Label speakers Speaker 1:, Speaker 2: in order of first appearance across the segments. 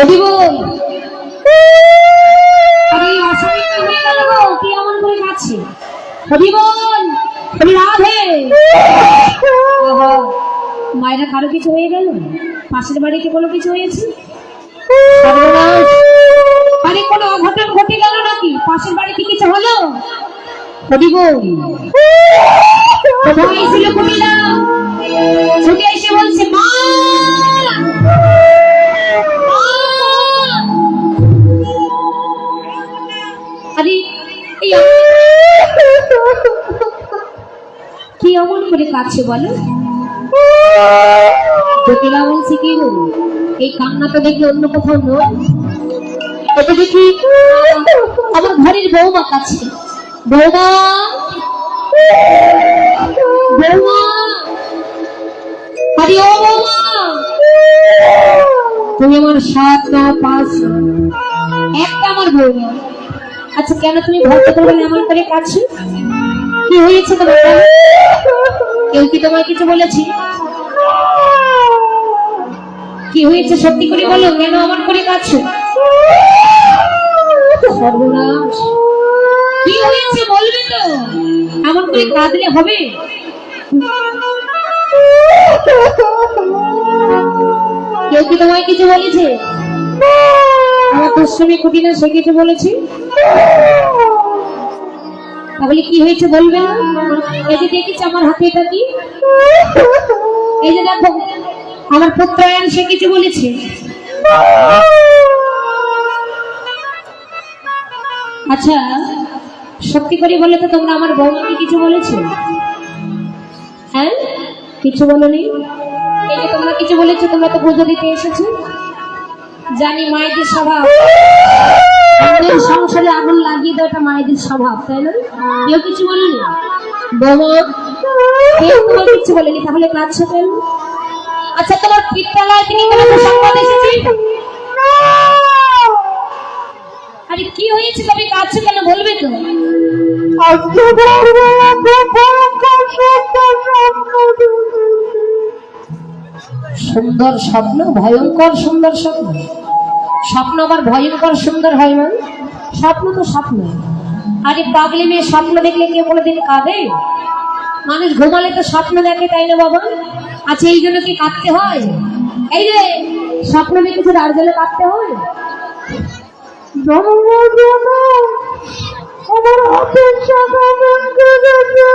Speaker 1: অভিবল আরে অসুবিধা হয়ে গেল গো কি এমন করে কাছে অভিবল আমি রাধে। মায়েরা কারও কিছু হয়ে গেল? পাশের বাড়িতে কোনো কিছু হয়েছে সর্বনাশ। আরে কোনো অঘটন ঘটে গেল নাকি? পাশের বাড়িতে কিছু হলো? অভিবল কোথায় ছিল কুমিলা ছুটে এসে বলছে মা! আরে এই কি অমন করে কাছে বলো? জটিলা বলছে কি এই কান্নাটা দেখলে অন্য কোথাও নয়। এটা দেখি আমার ঘরের বৌমা কাছে। বৌমা? বৌমা? আরে ও বৌমা! তুমি আমার সাত, ন, পাঁচ। একটা আমার বৌমা। আচ্ছা কেন তুমি ভক্ত করবে এমন করে কাছে? কি হয়েছে তোমার? কেউ কি তোমায় কিছু বলেছে? কি হয়েছে সত্যি করে বলো? কেন আমার করে কাছে? সর্বনাশ। বলবে তো? এমন করে কাঁদলে হবে। কেউ কি তোমায় কিছু বলেছে? আমার দুশ্রমী খুঁটি না সে কিছু বলেছে? তাহলে কি হয়েছে বলবে না? এই যে দেখেছি আমার হাতে এটা কি? এই যে দেখো, আমার পুত্রায়ণ সে কিছু বলেছে। আচ্ছা সত্যি করে বলে তো তোমরা আমার বৌমাকে কিছু বলেছ? হ্যাঁ? কিছু বলনি? এই যে তোমরা কিছু বলেছ, তোমরা তো পুজো দিতে এসেছ। জানি মায়েদের স্বভাব। সংসারে আগুন লাগিয়ে দেওয়াটা মায়েদের স্বভাব, তাই না? কেউ কিছু বলেনি? বৌমা কিছু বলেনি, তাহলে কেন? আচ্ছা তোমার পিত্রালয় থেকে কোনো আরে কি হয়েছে তবে কাঁদছো কেন বলবে তো? সুন্দর স্বপ্ন, ভয়ঙ্কর সুন্দর স্বপ্ন। স্বপ্ন আবার ভয়ঙ্কর সুন্দর হয় না স্বপ্ন তো স্বপ্ন। আরে পাগলি মেয়ে, স্বপ্ন দেখলে কে কোনোদিন কাঁদে? মানুষ ঘুমালে তো স্বপ্ন দেখে, তাই না বাবা? আচ্ছা এই জন্য কি কাঁদতে হয়? এই যে, স্বপ্ন দেখেছে তার জন্য কাঁদতে হয়।
Speaker 2: আমার হাতের শাখা ভেঙে গেছে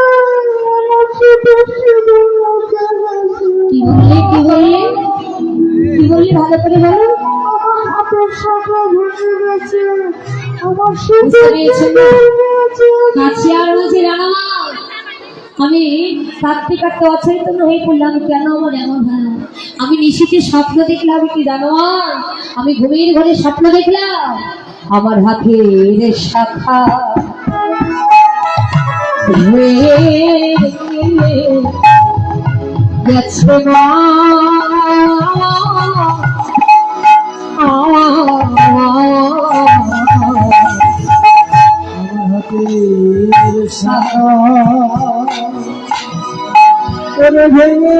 Speaker 2: আমার শীতের শীতের
Speaker 1: কি বললে কি বললে? কি বললে ভালো করে বলো।
Speaker 2: আমার হাতের শাখা ভেঙে গেছে আমার শীতের
Speaker 1: কাছে আর আমি অচৈতন্য হয়ে পড়লাম কেন আমার এমন হয় আমি নিশীতে স্বপ্ন দেখলাম কি জানো? আমি ঘুমের ঘরে স্বপ্ন দেখলাম। আমার হাতের শাখা হয়ে গেছে মা
Speaker 2: ভেঙে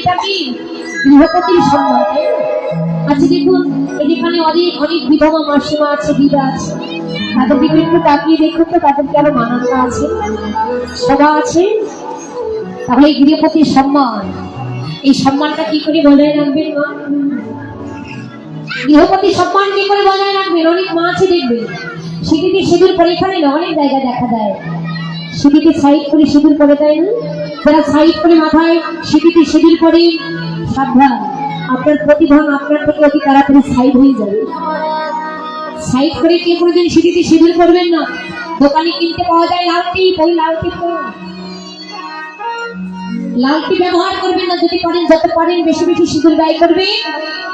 Speaker 1: এটা কি? গৃহপতির সম্মান। আচ্ছা দেখুন এই যেখানে অনেক অনেক বিধবা মাসিমা আছে আছে। একটু তাকিয়ে দেখুন তো তাদের কেন মানানো আছে। আছে। তাহলে এই গৃহপতির সম্মান। এই সম্মানটা কি করে বজায় রাখবেন মা? গৃহপতি সম্মান কি করে বজায় রাখবেন? অনেক মা আছে, দেখবেন। সিঁড়িতে সিঁদুর পরে এখানে না অনেক জায়গায় দেখা যায়। সিঁড়িতে সাইড করে সিঁদুর করে দেয়। না যারা সাইড করে মাথায় সিঁড়িতে সিঁদুর করে, সাবধান। আপনার প্রতিভা আপনার থেকে অতি তাড়াতাড়ি সাইড হয়ে যাবে। সাইড করে কে কোনোদিন সিঁড়িতে সিঁদুর করবেন না। দোকানে কিনতে পাওয়া যায় লাল টিপ, ওই লাল টিপ লালটি ব্যবহার করবেন না, যদি পারেন, যত পারেন বেশি বেশি সিঁদুর ব্যয় করবে।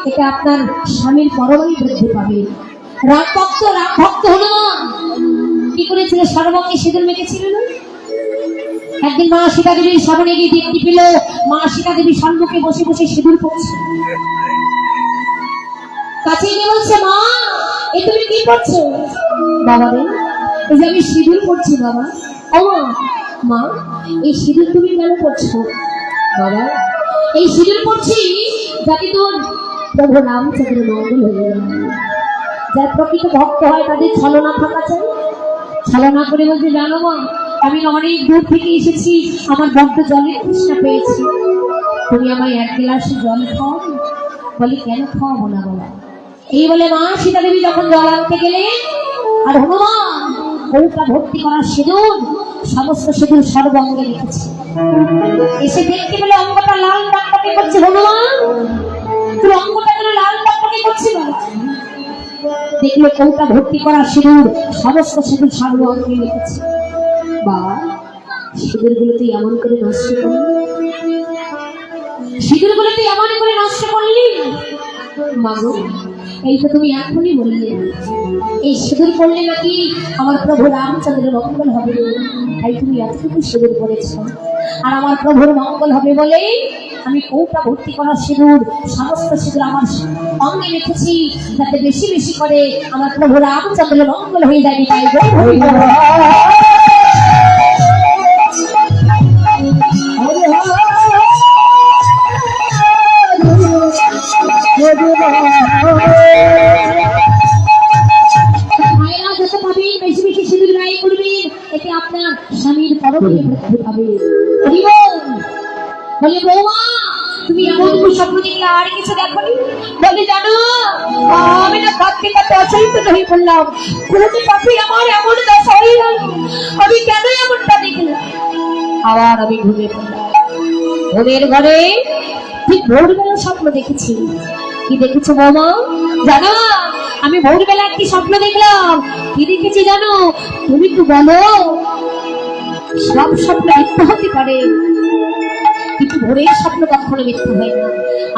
Speaker 1: এটা আপনার স্বামীর পরমাই বৃদ্ধি পাবে। রাগ ভক্ত রাগ ভক্ত হনুমান! কি করেছিল সর্বাঙ্গে সিঁদুর মেখেছিল একদিন মা সীতা দেবীর সামনে গিয়ে দেখতে পেল মা সীতা দেবী সম্মুখে বসে বসে সিঁদুর পড়ছে। কাছে গিয়ে বলছে মা এ তুমি কি করছ বাবা রে এই যে আমি সিঁদুর পড়ছি বাবা। ও মা, মা এই সিঁদুর তুমি কেন করছ বাবা এই সিঁদুর পড়ছি যাতে তোর প্রভু রামচন্দ্র মঙ্গল হয়ে যার প্রকৃত ভক্ত হয় তাদের ছলনা থাকা চাই। ছলনা করে বলতে জানো মা, আমি অনেক দূর থেকে এসেছি, আমার বড্ড জলের তৃষ্ণা পেয়েছি। তুমি আমায় এক গ্লাস জল খাও বলি, কেন খাওয়াবো না বাবা এই বলে মা সীতা দেবী যখন জল আনতে গেলে আর হনুমান কৌটা ভর্তি করার সিঁদুর, সমস্ত সিঁদুর সর্বাঙ্গে রেখেছে। এসে দেখতে পেলে অঙ্গটা লাল টকটকে করছে হনুমান। তোর অঙ্গটা কেন লাল টকটকে করছে বাবা দেখল কৌটা ভর্তি করা সিঁদুর সমস্ত সিঁদুর সর্বাঙ্গে রেখেছে বাবা সিঁদুরগুলো তুই এমন করে নষ্ট করলি। সিঁদুরগুলো তুই এমন করে নষ্ট করলি? মাগো এই তো তুমি এখনই বললে। এই সিঁদুর করলে নাকি আমার প্রভু রামচন্দ্রের মঙ্গল হবে। তাই তুমি এতটুকু সিঁদুর করেছ। আর আমার প্রভুর মঙ্গল হবে বলে আমি কৌটা ভর্তি করা সিঁদুর সমস্ত সিঁদুর আমার অঙ্গে রেখেছি, যাতে বেশি বেশি করে আমার প্রভুরা আমার রামচন্দ্রের মঙ্গল হয়ে যায়, তাই আমি না পাপি আমার এমন আমি কেন এমনটা দেখলাম? আবার আমি ঘরে ভোরবেলা স্বপ্ন দেখেছি। কি আমি ভোরবেলা একটি স্বপ্ন দেখলাম? কি দেখেছি জানো? তুমি তো বলো। সব স্বপ্ন মিথ্যা হতে পারে। ভোরের স্বপ্ন কখনো মিথ্যা হয় না।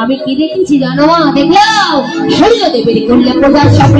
Speaker 1: আমি কি দেখেছি জানো দেখলাম। সূর্য দেবের করলে করতে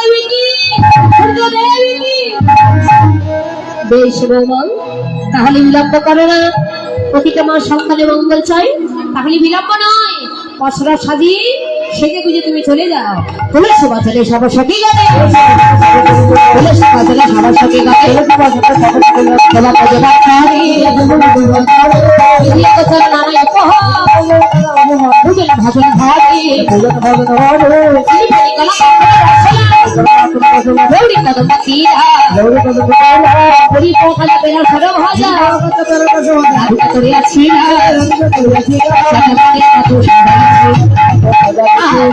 Speaker 1: বেশ মঙ্গল তাহলে বিলম্ব করো না। প্রতিটা মাস সন্তানের মঙ্গল চাই তাহলে বিলম্ব নয়। পশরা সাজি সেজে গুজে তুমি চলে যাও। তুলসী বাজারে সবার সাথে যাবে তুলসী বাজারে সবার সাথে যাবে তোমার কথা নানা উপহার ভুজলা গৌরী কদম হরি পোকালা বেলা সর ভাজা রাধা করে আছি না সাথে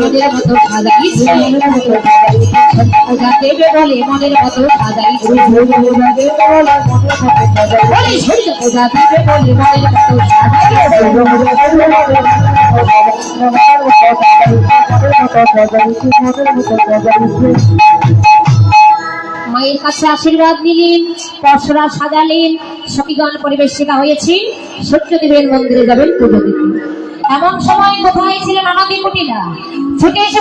Speaker 1: করে কত সাদা মনের মতো সাজাইছে দেবে বলে মনের মতো সাজাইছে বলে সূর্য পূজা দেবে বলে মনের মতো সাজাইছে মায়ের কাছে আশীর্বাদ নিলেন পরশরা সাজালেন, সখীগণ পরিবেশিকা হয়েছে, সত্যদেবের মন্দিরে যাবেন পুজো দিতে এমন সময় কোথায় ছিলেন আনন্দি কুটিলা ছুটে এসে!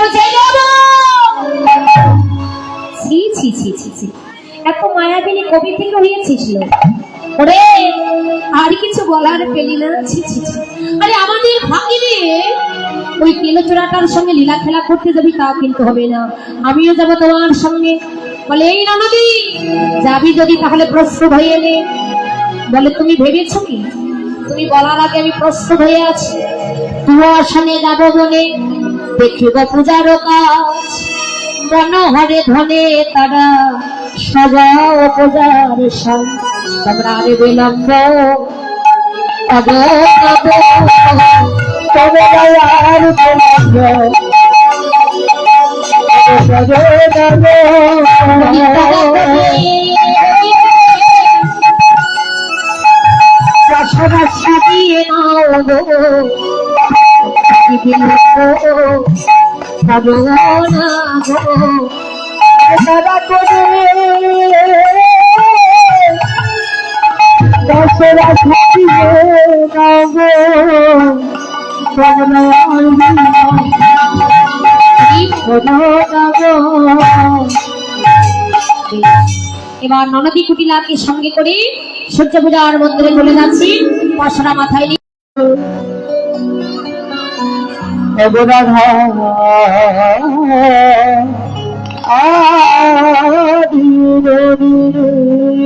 Speaker 1: ছি ছি ছি ছি ছি এত মায়াবিনী কবি থেকে হয়েছিস। ওরে, আর কিছু বলার পেলি না আরে, আমাদের ভাগিনে ওই কেলোচোরাটার সঙ্গে লীলা খেলা করতে যাবি, তা কিন্তু হবে না। আমিও যাব তোমার সঙ্গে। বলে, এই ননদি যাবি যদি তাহলে প্রস্তুত হয়ে নে। বলে, তুমি ভেবেছো কি? তুমি বলার আগে আমি প্রস্তুত হয়ে আছি। তোমার সঙ্গে যাব বনে, দেখিব পূজার কাজ। মনোহরে ধনে তারা সাজাও পূজার সং তোমরা আরে বিলম্ব। সাজিয়ে নাও গো বিলম্ব না গো
Speaker 2: তারা করে। দশরা ছাপিয়ে নাগো তোমরা
Speaker 1: এবার ননদী কুটিলাকে সঙ্গে করে সূর্য পূজার মন্দিরে চলে যাচ্ছি। পশরা মাথায় নিয়ে।
Speaker 2: ah, ah,